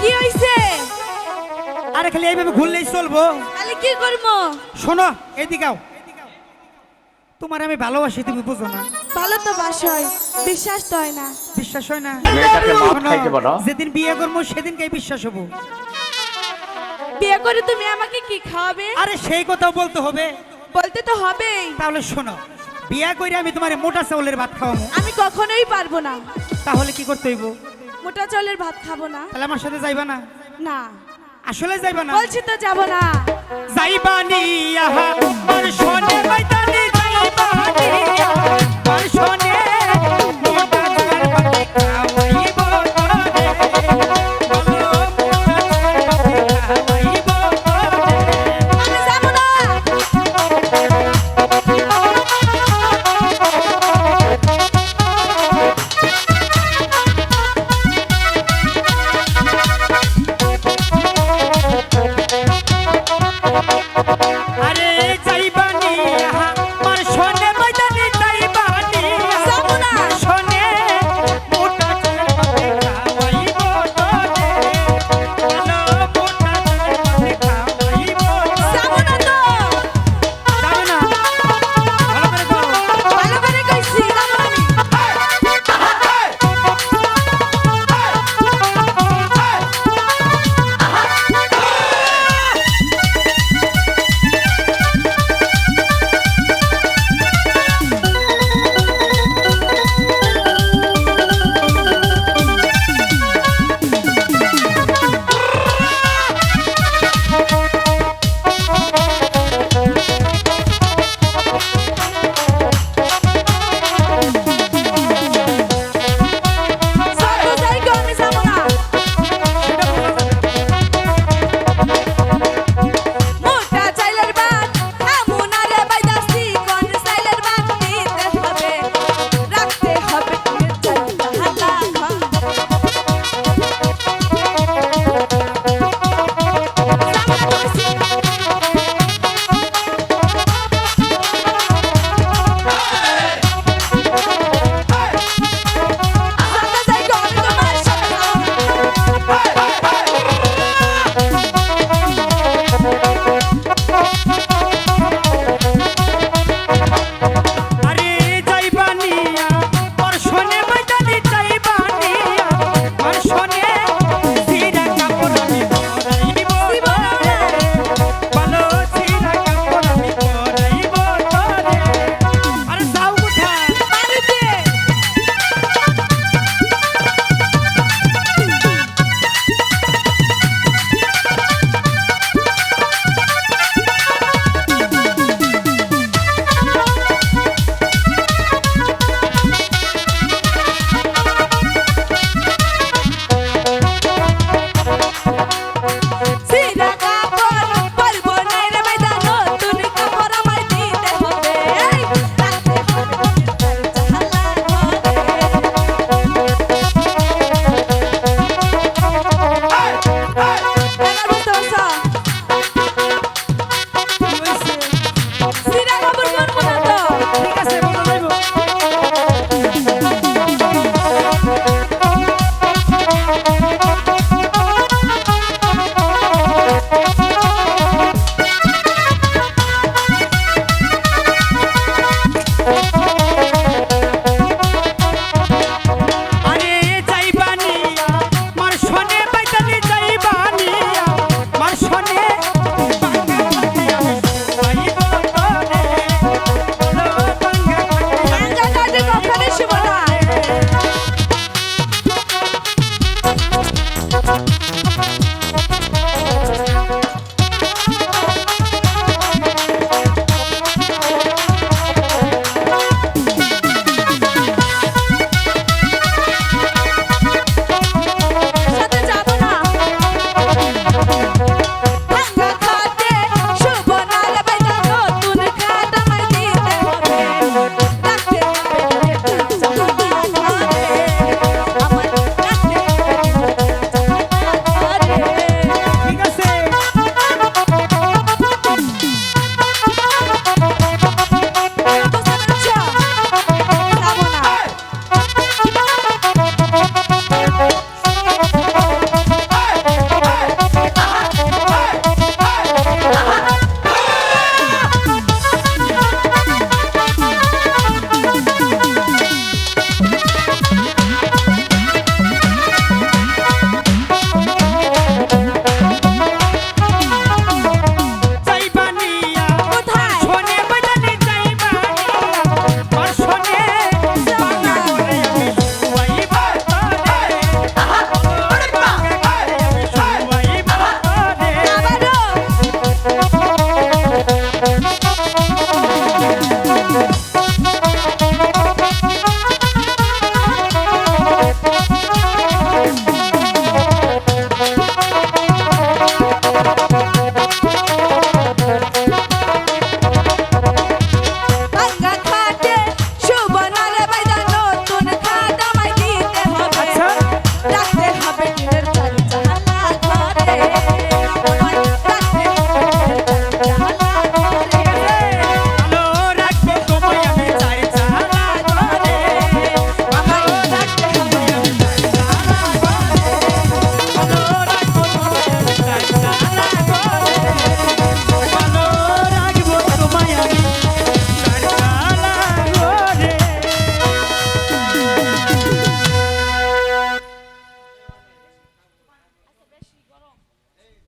কি হইছে? আরে খালি এইভাবে ঘুরলেই চলবো। তাহলে কি করব? শোনো এদিকাও তোমার আমি ভালোবাসি তুমি বুঝো না। ভালো তো বাসয় বিশ্বাস তো হয় না। বিশ্বাস হয় না? যেদিন বিয়ে করব সেদিনকে বিশ্বাস হব। বিয়ে করে তুমি আমাকে কি খাওয়াবে? আরে সেই কথাও বলতে হবে। বলতে তো হবেই। তাহলে শোনো বিয়া করে আমি তোমার মোটা চাউলের ভাত খাওয়াবো। আমি কখনোই পারব না। তাহলে কি করতে হইব? মোটা চালের ভাত খাব না। তাহলে আমার সাথে যাইবা না? না। আসলে যাইবা না? বলছি তো যাব না। যাইবানি আহা